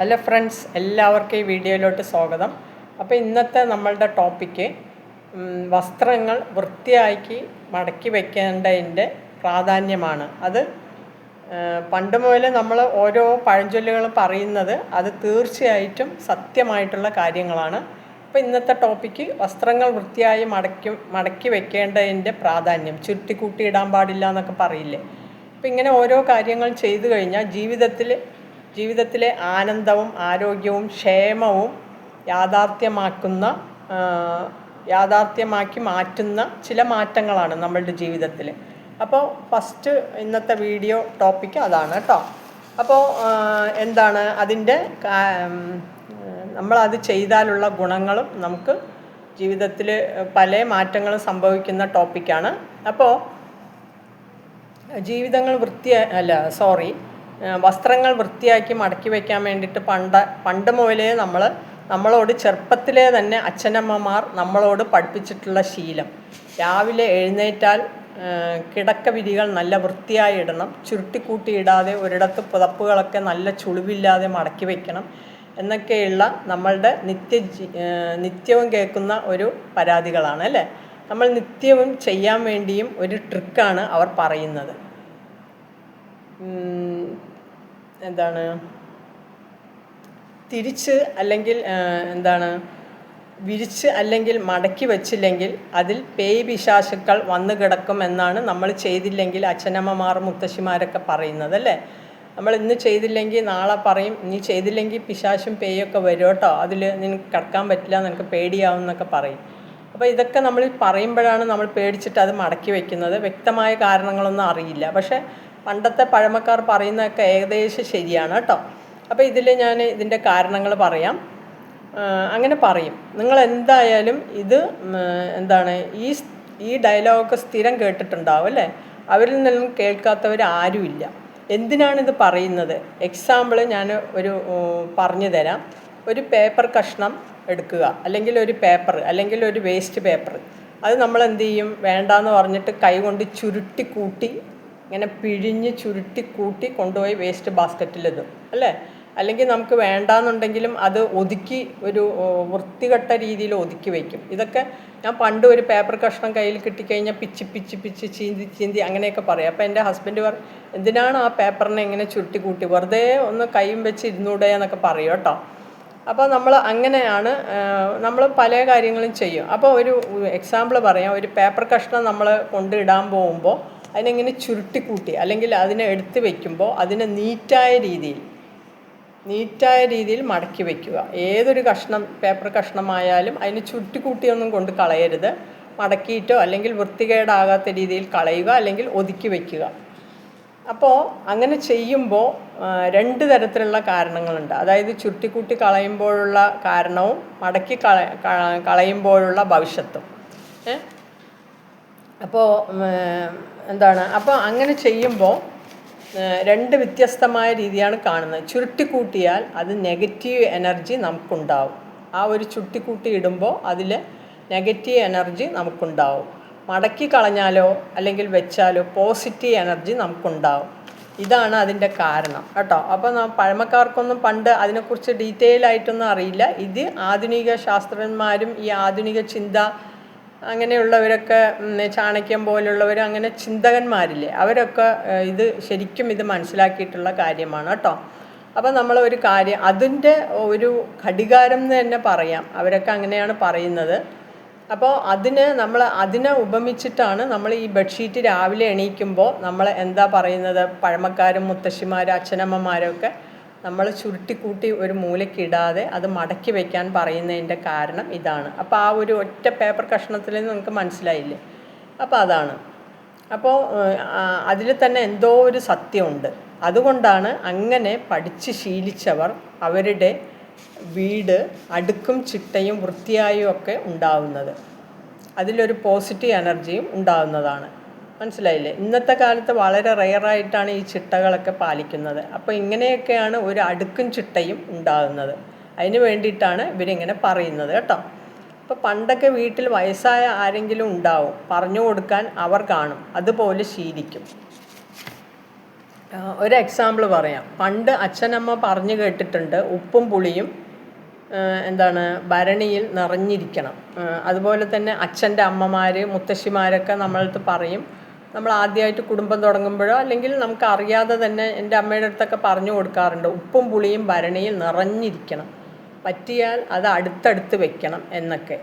Hello friends എല്ലാവർക്കും ഈ വീഡിയോയിലോട്ട് സ്വാഗതം. അപ്പോൾ ഇന്നത്തെ നമ്മളുടെ ടോപ്പിക്ക് വസ്ത്രങ്ങൾ വൃത്തിയാക്കി മടക്കി വയ്ക്കേണ്ടതിന്റെ പ്രാധാന്യമാണ്. അത് പണ്ട് മുതൽ നമ്മൾ ഓരോ പഴഞ്ചൊല്ലുകൾ പറയുന്നത് അത് തീർച്ചയായിട്ടും സത്യമായിട്ടുള്ള കാര്യങ്ങളാണ്. അപ്പോൾ ഇന്നത്തെ ടോപ്പിക്ക് വസ്ത്രങ്ങൾ വൃത്തിയായി മടക്കി മടക്കി വെക്കേണ്ടതിന്റെ പ്രാധാന്യം. ചുരുട്ടിക്കൂട്ടി ഇടാൻ പാടില്ല എന്നൊക്കെ പറയില്ലേ? അപ്പോൾ ഇങ്ങനെ ഓരോ കാര്യങ്ങൾ ചെയ്തു കഴിഞ്ഞാൽ ജീവിതത്തിൽ ജീവിതത്തിലെ ആനന്ദവും ആരോഗ്യവും ക്ഷേമവും യാഥാർത്ഥ്യമാക്കുന്ന യാഥാർത്ഥ്യമാക്കി മാറ്റുന്ന ചില മാറ്റങ്ങളാണ് നമ്മളുടെ ജീവിതത്തിൽ അപ്പോൾ ഫസ്റ്റ് ഇന്നത്തെ വീഡിയോ ടോപ്പിക്ക് അതാണ് കേട്ടോ അപ്പോൾ എന്താണ് അതിന്റെ നമ്മളത് ചെയ്താലുള്ള ഗുണങ്ങളും നമുക്ക് ജീവിതത്തിൽ പല മാറ്റങ്ങളും സംഭവിക്കുന്ന ടോപ്പിക്കാണ് അപ്പോൾ ജീവിതങ്ങൾ വൃത്തി അല്ല സോറി വസ്ത്രങ്ങൾ വൃത്തിയാക്കി മടക്കി വയ്ക്കാൻ വേണ്ടിയിട്ട് പണ്ട് പണ്ട് മുതലേ നമ്മൾ നമ്മളോട് ചെറുപ്പത്തിലേ തന്നെ അച്ഛനമ്മമാർ നമ്മളോട് പഠിപ്പിച്ചിട്ടുള്ള ശീലം. രാവിലെ എഴുന്നേറ്റാൽ കിടക്ക വിരികൾ നല്ല വൃത്തിയായി ഇടണം. ചുരുട്ടിക്കൂട്ടിയിടാതെ ഒരിടത്ത് പുതപ്പുകളൊക്കെ നല്ല ചുളിവില്ലാതെ മടക്കി വയ്ക്കണം എന്നൊക്കെയുള്ള നമ്മളുടെ നിത്യ നിത്യവും കേൾക്കുന്ന ഒരു പരാതികളാണ് അല്ലേ? നമ്മൾ നിത്യവും ചെയ്യാൻ വേണ്ടിയും ഒരു ട്രിക്കാണ് അവർ പറയുന്നത്. എന്താണ്? തിരിച്ച് അല്ലെങ്കിൽ എന്താണ്? വിരിച്ച് അല്ലെങ്കിൽ മടക്കി വച്ചില്ലെങ്കിൽ അതിൽ പേയ് പിശാശുക്കൾ വന്നു കിടക്കും എന്നാണ് നമ്മൾ ചെയ്തില്ലെങ്കിൽ അച്ഛനമ്മമാർ മുത്തശ്ശിമാരൊക്കെ പറയുന്നത് അല്ലേ? നമ്മൾ ഇന്ന് ചെയ്തില്ലെങ്കിൽ നാളെ പറയും നീ ചെയ്തില്ലെങ്കിൽ പിശാശും പേയൊക്കെ വരും കേട്ടോ. അതിൽ നിനക്ക് കിടക്കാൻ പറ്റില്ല നിനക്ക് പേടിയാവും എന്നൊക്കെ പറയും. അപ്പോൾ ഇതൊക്കെ നമ്മൾ പറയുമ്പോഴാണ് നമ്മൾ പേടിച്ചിട്ട് അത് മടക്കി വെക്കുന്നത് വ്യക്തമായ കാരണങ്ങളൊന്നും അറിയില്ല. പക്ഷേ പണ്ടത്തെ പഴമക്കാർ പറയുന്നതൊക്കെ ഏകദേശം ശരിയാണ് കേട്ടോ. അപ്പോൾ ഇതിൽ ഞാൻ ഇതിന്റെ കാരണങ്ങൾ പറയാം. അങ്ങനെ പറയും. നിങ്ങൾ എന്തായാലും ഇത് എന്താണ് ഈ ഈ ഡയലോഗൊക്കെ സ്ഥിരം കേട്ടിട്ടുണ്ടാവും അല്ലേ? അവരിൽ നിന്നും കേൾക്കാത്തവർ ആരുമില്ല എന്തിനാണിത് പറയുന്നത്? എക്സാമ്പിൾ ഞാൻ ഒരു പറഞ്ഞു തരാം. ഒരു പേപ്പർ കഷ്ണം എടുക്കുക. അല്ലെങ്കിൽ ഒരു പേപ്പർ അല്ലെങ്കിൽ ഒരു വേസ്റ്റ് പേപ്പർ. അത് നമ്മൾ എന്ത് ചെയ്യും? വേണ്ടാന്ന് പറഞ്ഞിട്ട് കൈ കൊണ്ട് ചുരുട്ടി കൂട്ടി ഇങ്ങനെ പിഴിഞ്ഞ് ചുരുട്ടി കൂട്ടി കൊണ്ടുപോയി വേസ്റ്റ് ബാസ്ക്കറ്റിലിടും അല്ലേ? അല്ലെങ്കിൽ നമുക്ക് വേണ്ടാന്നുണ്ടെങ്കിലും അത് ഒതുക്കി ഒരു വൃത്തികെട്ട രീതിയിൽ ഒതുക്കി വയ്ക്കും. ഇതൊക്കെ ഞാൻ പണ്ട് ഒരു പേപ്പർ കഷ്ണം കയ്യിൽ കിട്ടിക്കഴിഞ്ഞാൽ പിച്ചി പിച്ചി പിച്ചി ചീന്തി ചീന്തി അങ്ങനെയൊക്കെ പറയും. അപ്പോൾ എന്റെ ഹസ്ബൻഡ് പറ എന്തിനാണ് ആ പേപ്പറിനെ ഇങ്ങനെ ചുരുട്ടി കൂട്ടി? വെറുതെ ഒന്ന് കൈയും വെച്ച് ഇരുന്നൂടെ എന്നൊക്കെ പറയും കേട്ടോ. അപ്പോൾ നമ്മൾ അങ്ങനെയാണ് നമ്മൾ പല കാര്യങ്ങളും ചെയ്യും. അപ്പോൾ ഒരു എക്സാമ്പിൾ പറയാം. ഒരു പേപ്പർ കഷ്ണം നമ്മൾ കൊണ്ടിടാൻ പോകുമ്പോൾ അതിനെങ്ങനെ ചുരുട്ടിക്കൂട്ടി? അല്ലെങ്കിൽ അതിനെ എടുത്ത് വെക്കുമ്പോൾ അതിനെ നീറ്റായ രീതിയിൽ നീറ്റായ രീതിയിൽ മടക്കി വെക്കുക. ഏതൊരു കഷ്ണം പേപ്പർ കഷ്ണമായാലും അതിന് ചുരുട്ടിക്കൂട്ടിയൊന്നും കൊണ്ട് കളയരുത്. മടക്കിയിട്ടോ അല്ലെങ്കിൽ വൃത്തികേടാകാത്ത രീതിയിൽ കളയുക അല്ലെങ്കിൽ ഒതുക്കി വെക്കുക. അപ്പോൾ അങ്ങനെ ചെയ്യുമ്പോൾ രണ്ട് തരത്തിലുള്ള കാരണങ്ങളുണ്ട്. അതായത് ചുരുട്ടിക്കൂട്ടി കളയുമ്പോഴുള്ള കാരണവും മടക്കി കള കളയുമ്പോഴുള്ള ഭവിഷ്യത്തും. അപ്പോൾ എന്താണ്? അപ്പോൾ അങ്ങനെ ചെയ്യുമ്പോൾ രണ്ട് വ്യത്യസ്തമായ രീതിയാണ് കാണുന്നത്. ചുരുട്ടിക്കൂട്ടിയാൽ അത് നെഗറ്റീവ് എനർജി നമുക്കുണ്ടാവും. ആ ഒരു ചുട്ടിക്കൂട്ടി ഇടുമ്പോൾ അതിൽ നെഗറ്റീവ് എനർജി നമുക്കുണ്ടാവും. മടക്കി കളഞ്ഞാലോ അല്ലെങ്കിൽ വെച്ചാലോ പോസിറ്റീവ് എനർജി നമുക്കുണ്ടാവും. ഇതാണ് അതിന്റെ കാരണം കേട്ടോ. അപ്പോൾ പഴമക്കാർക്കൊന്നും പണ്ട് അതിനെക്കുറിച്ച് ഡീറ്റെയിൽ ആയിട്ടൊന്നും അറിയില്ല. ഇത് ആധുനിക ശാസ്ത്രജ്ഞന്മാരും ഈ ആധുനിക ചിന്ത അങ്ങനെയുള്ളവരൊക്കെ ഉം, ചാണക്യം പോലുള്ളവർ അങ്ങനെ ചിന്തകന്മാരില്ലേ അവരൊക്കെ ഇത് ശരിക്കും ഇത് മനസ്സിലാക്കിയിട്ടുള്ള കാര്യമാണ് കേട്ടോ. അപ്പം നമ്മൾ ഒരു കാര്യം അതിന്റെ ഒരു ഘടികാരം എന്ന് തന്നെ പറയാം. അവരൊക്കെ അങ്ങനെയാണ് പറയുന്നത്. അപ്പോൾ അതിന് നമ്മൾ അതിനെ ഉപമിച്ചിട്ടാണ് നമ്മൾ ഈ ബെഡ്ഷീറ്റ് രാവിലെ എണീക്കുമ്പോൾ നമ്മൾ എന്താ പറയുന്നത്? പഴമക്കാരും മുത്തശ്ശിമാരും അച്ഛനമ്മമാരൊക്കെ നമ്മൾ ചുരുട്ടിക്കൂട്ടി ഒരു മൂലക്കിടാതെ അത് മടക്കി വയ്ക്കാൻ പറയുന്നതിന്റെ കാരണം ഇതാണ്. അപ്പോൾ ആ ഒരു ഒറ്റ പേപ്പർ കഷ്ണത്തിൽ നിങ്ങൾക്ക് മനസ്സിലായില്ലേ? അപ്പോൾ അതാണ്. അപ്പോൾ അതിൽ തന്നെ എന്തോ ഒരു സത്യമുണ്ട്. അതുകൊണ്ടാണ് അങ്ങനെ പഠിച്ച് ശീലിച്ചവർ അവരുടെ വീട് അടുക്കും ചിട്ടയും വൃത്തിയായും ഒക്കെ ഉണ്ടാവുന്നത്. അതിലൊരു പോസിറ്റീവ് എനർജിയും ഉണ്ടാവുന്നതാണ്. മനസ്സിലായില്ലേ? ഇന്നത്തെ കാലത്ത് വളരെ റെയറായിട്ടാണ് ഈ ചിട്ടകളൊക്കെ പാലിക്കുന്നത്. അപ്പോൾ ഇങ്ങനെയൊക്കെയാണ് ഒരു അടുക്കും ചിട്ടയും ഉണ്ടാകുന്നത്. അതിന് വേണ്ടിയിട്ടാണ് ഇവരിങ്ങനെ പറയുന്നത് കേട്ടോ. അപ്പോൾ പണ്ടൊക്കെ വീട്ടിൽ വയസ്സായ ആരെങ്കിലും ഉണ്ടാവും. പറഞ്ഞു കൊടുക്കാൻ അവർ കാണും. അതുപോലെ ശീലിക്കും. ഒരു എക്സാമ്പിൾ പറയാം. പണ്ട് അച്ഛനമ്മ പറഞ്ഞു കേട്ടിട്ടുണ്ട് ഉപ്പും പുളിയും എന്താണ് ഭരണിയിൽ നിറഞ്ഞിരിക്കണം. അതുപോലെ തന്നെ അച്ഛന്റെ അമ്മമാർ മുത്തശ്ശിമാരൊക്കെ നമ്മളടുത്ത് പറയും. നമ്മൾ ആദ്യമായിട്ട് കുടുംബം തുടങ്ങുമ്പോഴോ അല്ലെങ്കിൽ നമുക്ക് അറിയാതെ തന്നെ എന്റെ അമ്മയുടെ അടുത്തൊക്കെ പറഞ്ഞു കൊടുക്കാറുണ്ട്. ഉപ്പും പുളിയും ഭരണിയിൽ നിറഞ്ഞിരിക്കണം. പറ്റിയാൽ അത് അടുത്തടുത്ത് വെക്കണം എന്നൊക്കെ.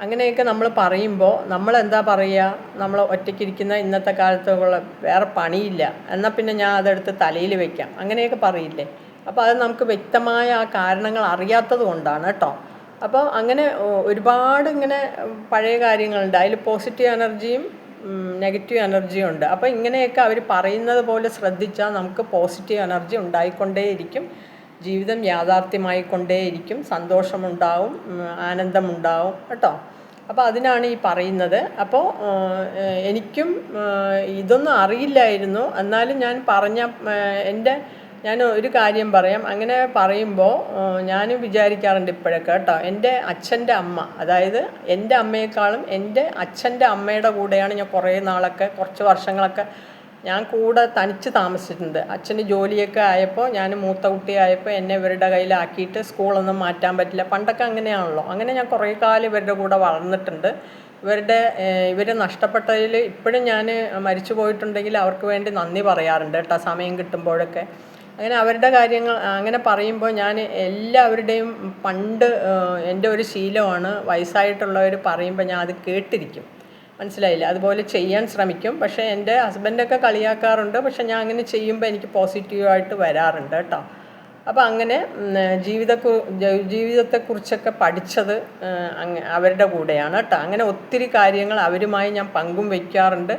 അങ്ങനെയൊക്കെ നമ്മൾ പറയുമ്പോൾ നമ്മൾ എന്താ പറയുക? നമ്മൾ ഒറ്റയ്ക്കിരിക്കുന്ന ഇന്നത്തെ കാലത്തുള്ള വേറെ പണിയില്ല. എന്നാൽ പിന്നെ ഞാൻ അതെടുത്ത് തലയിൽ വെക്കാം. അങ്ങനെയൊക്കെ പറയില്ലേ? അപ്പോൾ അത് നമുക്ക് വ്യക്തമായ ആ കാരണങ്ങൾ അറിയാത്തത് കൊണ്ടാണ് കേട്ടോ. അപ്പോൾ അങ്ങനെ ഒരുപാട് ഇങ്ങനെ പഴയ കാര്യങ്ങളുണ്ട്. അതിൽ പോസിറ്റീവ് എനർജിയും നെഗറ്റീവ് എനർജി ഉണ്ട്. അപ്പോൾ ഇങ്ങനെയൊക്കെ അവർ പറയുന്നത് പോലെ ശ്രദ്ധിച്ചാൽ നമുക്ക് പോസിറ്റീവ് എനർജി ഉണ്ടായിക്കൊണ്ടേയിരിക്കും. ജീവിതം യാഥാർത്ഥ്യമായിക്കൊണ്ടേയിരിക്കും. സന്തോഷമുണ്ടാവും ആനന്ദമുണ്ടാവും. കേട്ടോ? അപ്പോൾ അതിനാണ് ഈ പറയുന്നത്. അപ്പോൾ എനിക്കും ഇതൊന്നും അറിയില്ലായിരുന്നു. എന്നാലും ഞാൻ പറഞ്ഞ എന്റെ ഞാൻ ഒരു കാര്യം പറയാം. അങ്ങനെ പറയുമ്പോൾ ഞാനും വിചാരിക്കാറുണ്ട് ഇപ്പോഴൊക്കെ കേട്ടോ. എന്റെ അച്ഛന്റെ അമ്മ അതായത് എന്റെ അമ്മയെക്കാളും എന്റെ അച്ഛന്റെ അമ്മയുടെ കൂടെയാണ് ഞാൻ കുറേ നാളൊക്കെ കുറച്ച് വർഷങ്ങളൊക്കെ ഞാൻ കൂടെ തനിച്ച് താമസിച്ചിട്ടുണ്ട്. അച്ഛന് ജോലിയൊക്കെ ആയപ്പോൾ ഞാൻ മൂത്ത കുട്ടിയായപ്പോൾ എന്നെ ഇവരുടെ കയ്യിലാക്കിയിട്ട് സ്കൂളൊന്നും മാറ്റാൻ പറ്റില്ല. പണ്ടൊക്കെ അങ്ങനെയാണല്ലോ. അങ്ങനെ ഞാൻ കുറേ കാലം ഇവരുടെ കൂടെ വളർന്നിട്ടുണ്ട്. ഇവരുടെ ഇവരെ നഷ്ടപ്പെട്ടതിൽ ഇപ്പോഴും ഞാൻ മരിച്ചു പോയിട്ടുണ്ടെങ്കിൽ അവർക്ക് വേണ്ടി നന്ദി പറയാറുണ്ട് കേട്ടോ സമയം കിട്ടുമ്പോഴൊക്കെ. അങ്ങനെ അവരുടെ കാര്യങ്ങൾ അങ്ങനെ പറയുമ്പോൾ ഞാൻ എല്ലാവരുടെയും പണ്ട് എന്റെ ഒരു ശീലമാണ് വയസ്സായിട്ടുള്ളവർ പറയുമ്പോൾ ഞാൻ അത് കേട്ടിരിക്കും. മനസ്സിലായില്ല? അതുപോലെ ചെയ്യാൻ ശ്രമിക്കും. പക്ഷേ എന്റെ ഹസ്ബൻഡൊക്കെ കളിയാക്കാറുണ്ട്. പക്ഷേ ഞാൻ അങ്ങനെ ചെയ്യുമ്പോൾ എനിക്ക് പോസിറ്റീവായിട്ട് വരാറുണ്ട് കേട്ടോ. അപ്പോൾ അങ്ങനെ ജീവിത ജീവിതത്തെക്കുറിച്ചൊക്കെ പഠിച്ചത് അവരുടെ കൂടെയാണ് കേട്ടോ. അങ്ങനെ ഒത്തിരി കാര്യങ്ങൾ അവരുമായി ഞാൻ പങ്കും വയ്ക്കാറുണ്ട്.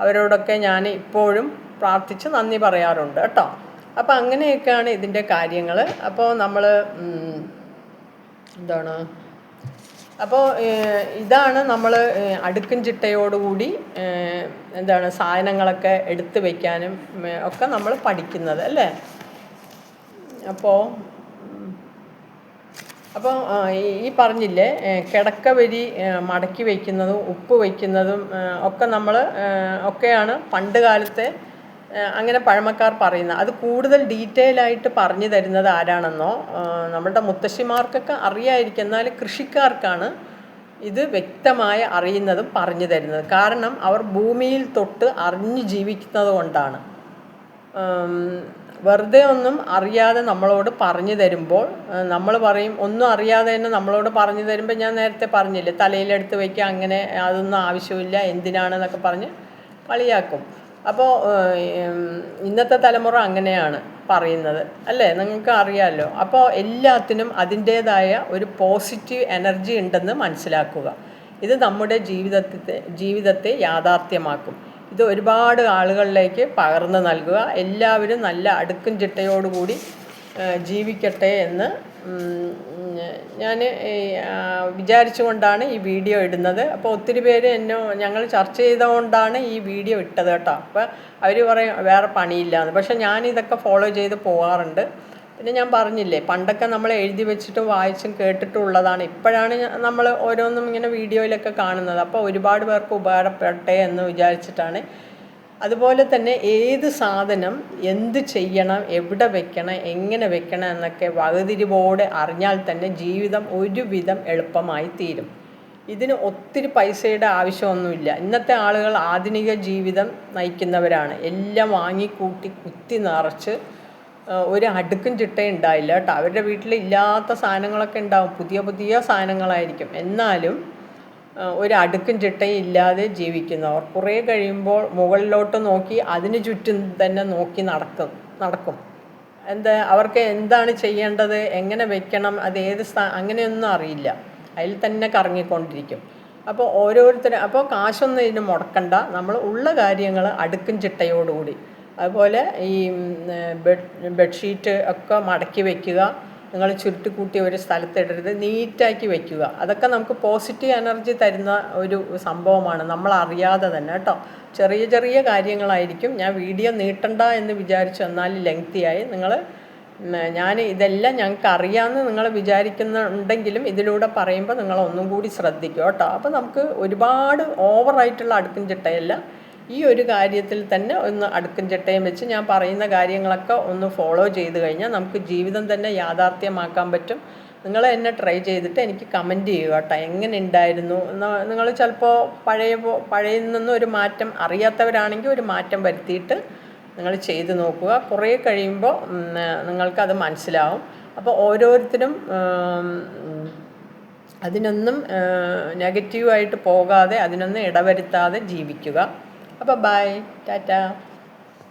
അവരോടൊക്കെ ഞാൻ ഇപ്പോഴും പ്രാർത്ഥിച്ച് നന്ദി പറയാറുണ്ട് കേട്ടോ. അപ്പോൾ അങ്ങനെയൊക്കെയാണ് ഇതിന്റെ കാര്യങ്ങൾ അപ്പോൾ നമ്മൾ എന്താണ്? അപ്പോൾ ഇതാണ് നമ്മൾ അടുക്കും ചിട്ടയോടുകൂടി എന്താണ് സാധനങ്ങളൊക്കെ എടുത്തു വയ്ക്കാനും ഒക്കെ നമ്മൾ പഠിക്കുന്നത് അല്ലേ? അപ്പോൾ അപ്പോൾ ഈ പറഞ്ഞില്ലേ കിടക്ക വരി മടക്കി വയ്ക്കുന്നതും ഉപ്പ് വയ്ക്കുന്നതും ഒക്കെ നമ്മൾ ഒക്കെയാണ് പണ്ട് കാലത്തെ അങ്ങനെ പഴമക്കാർ പറയുന്ന അത് കൂടുതൽ ഡീറ്റെയിൽ ആയിട്ട് പറഞ്ഞു തരുന്നത് ആരാണെന്നോ നമ്മളുടെ മുത്തശ്ശിമാർക്കൊക്കെ അറിയായിരിക്കും. എന്നാൽ കൃഷിക്കാർക്കാണ് ഇത് വ്യക്തമായി അറിയുന്നതും പറഞ്ഞു തരുന്നത്. കാരണം അവർ ഭൂമിയിൽ തൊട്ട് അറിഞ്ഞു ജീവിക്കുന്നത് കൊണ്ടാണ്. വെറുതെ ഒന്നും അറിയാതെ നമ്മളോട് പറഞ്ഞു തരുമ്പോൾ നമ്മൾ പറയും ഒന്നും അറിയാതെ തന്നെ നമ്മളോട് പറഞ്ഞു തരുമ്പോൾ ഞാൻ നേരത്തെ പറഞ്ഞില്ലേ തലയിലെടുത്ത് വയ്ക്കുക അങ്ങനെ അതൊന്നും ആവശ്യമില്ല എന്തിനാണെന്നൊക്കെ പറഞ്ഞ് കളിയാക്കും. അപ്പോൾ ഇന്നത്തെ തലമുറ അങ്ങനെയാണ് പറയുന്നത്. അല്ലേ? നിങ്ങൾക്ക് അറിയാമല്ലോ അപ്പോൾ എല്ലാത്തിനും അതിന്റേതായ ഒരു പോസിറ്റീവ് എനർജി ഉണ്ടെന്ന് മനസ്സിലാക്കുക. ഇത് നമ്മുടെ ജീവിതത്തെ ജീവിതത്തെ യാഥാർത്ഥ്യമാക്കും. ഇത് ഒരുപാട് ആളുകളിലേക്ക് പകർന്നു നൽകുക. എല്ലാവരും നല്ല അടുക്കും ചിട്ടയോടുകൂടി ജീവിക്കട്ടെ എന്ന് ഞാൻ വിചാരിച്ചുകൊണ്ടാണ് ഈ വീഡിയോ ഇടുന്നത്. അപ്പോൾ ഒത്തിരി പേര് എന്നോ ഞങ്ങൾ ചർച്ച ചെയ്തുകൊണ്ടാണ് ഈ വീഡിയോ ഇട്ടത് കേട്ടോ. അപ്പോൾ അവർ പറയും വേറെ പണിയില്ലാന്ന്. പക്ഷേ ഞാൻ ഇതൊക്കെ ഫോളോ ചെയ്ത് പോകാറുണ്ട് പിന്നെ ഞാൻ പറഞ്ഞില്ലേ പണ്ടൊക്കെ നമ്മൾ എഴുതി വെച്ചിട്ടും വായിച്ചും കേട്ടിട്ടും ഉള്ളതാണ്. ഇപ്പോഴാണ് നമ്മൾ ഓരോന്നും ഇങ്ങനെ വീഡിയോയിലൊക്കെ കാണുന്നത്. അപ്പോൾ ഒരുപാട് പേർക്ക് ഉപകാരപ്പെട്ടേ എന്ന് വിചാരിച്ചിട്ടാണ് അതുപോലെ തന്നെ ഏത് സാധനം എന്ത് ചെയ്യണം എവിടെ വെക്കണം എങ്ങനെ വെക്കണം എന്നൊക്കെ വകതിരിവോടെ അറിഞ്ഞാൽ തന്നെ ജീവിതം ഒരുവിധം എളുപ്പമായി തീരും. ഇതിന് ഒത്തിരി പൈസയുടെ ആവശ്യമൊന്നുമില്ല. ഇന്നത്തെ ആളുകൾ ആധുനിക ജീവിതം നയിക്കുന്നവരാണ്. എല്ലാം വാങ്ങിക്കൂട്ടി കുത്തി നിറച്ച് ഒരു അടുക്കും ചിട്ടയും കേട്ടോ. അവരുടെ വീട്ടിൽ ഇല്ലാത്ത സാധനങ്ങളൊക്കെ ഉണ്ടാവും. പുതിയ പുതിയ സാധനങ്ങളായിരിക്കും. എന്നാലും ഒരു അടുക്കും ചിട്ടയും ഇല്ലാതെ ജീവിക്കുന്നവർ കുറേ കഴിയുമ്പോൾ മുകളിലോട്ട് നോക്കി അതിന് ചുറ്റും തന്നെ നോക്കി നടക്കും നടക്കും. എന്താ അവർക്ക് എന്താണ് ചെയ്യേണ്ടത്? എങ്ങനെ വെക്കണം? അത് ഏത് സ്ഥാ അങ്ങനെയൊന്നും അറിയില്ല. അതിൽ തന്നെ കറങ്ങിക്കൊണ്ടിരിക്കും. അപ്പോൾ ഓരോരുത്തരും അപ്പോൾ കാശൊന്നും ഇതിന് മുടക്കണ്ട. നമ്മൾ ഉള്ള കാര്യങ്ങൾ അടുക്കും ചിട്ടയോടുകൂടി. അതുപോലെ ഈ ബെഡ് ബെഡ്ഷീറ്റ് ഒക്കെ മടക്കി വെക്കുക. നിങ്ങൾ ചുരുട്ടിക്കൂട്ടി ഒരു സ്ഥലത്തിടരുത് നീറ്റാക്കി വെക്കുക. അതൊക്കെ നമുക്ക് പോസിറ്റീവ് എനർജി തരുന്ന ഒരു സംഭവമാണ്. നമ്മൾ അറിയാതെ തന്നെ കേട്ടോ. ചെറിയ ചെറിയ കാര്യങ്ങളായിരിക്കും. ഞാൻ വീഡിയോ നീട്ടണ്ട എന്ന് വിചാരിച്ചു എന്നാൽ ലെങ്തിയായി നിങ്ങൾ ഞാൻ ഇതെല്ലാം ഞങ്ങൾക്ക് അറിയാമെന്ന് നിങ്ങൾ വിചാരിക്കുന്നുണ്ടെങ്കിലും ഇതിലൂടെ പറയുമ്പോൾ നിങ്ങൾ ഒന്നും കൂടി ശ്രദ്ധിക്കുക കേട്ടോ. അപ്പോൾ നമുക്ക് ഒരുപാട് ഓവറായിട്ടുള്ള അടുപ്പിൻ ചിട്ടയല്ല. ഈ ഒരു കാര്യത്തിൽ തന്നെ ഒന്ന് അടുക്കും ചിട്ടയും വെച്ച് ഞാൻ പറയുന്ന കാര്യങ്ങളൊക്കെ ഒന്ന് ഫോളോ ചെയ്ത് കഴിഞ്ഞാൽ നമുക്ക് ജീവിതം തന്നെ യാഥാർത്ഥ്യമാക്കാൻ പറ്റും. നിങ്ങൾ എന്നെ ട്രൈ ചെയ്തിട്ട് എനിക്ക് കമന്റ് ചെയ്യുക കേട്ടോ. എങ്ങനെ ഉണ്ടായിരുന്നു നിങ്ങൾ ചിലപ്പോൾ പഴയ പഴയ നിന്നും ഒരു മാറ്റം അറിയാത്തവരാണെങ്കിൽ ഒരു മാറ്റം വരുത്തിയിട്ട് നിങ്ങൾ ചെയ്തു നോക്കുക. കുറേ കഴിയുമ്പോൾ നിങ്ങൾക്കത് മനസ്സിലാവും. അപ്പോൾ ഓരോരുത്തരും അതിനൊന്നും നെഗറ്റീവായിട്ട് പോകാതെ അതിനൊന്നും ഇടവരുത്താതെ ജീവിക്കുക. bye bye டாட்டா:tata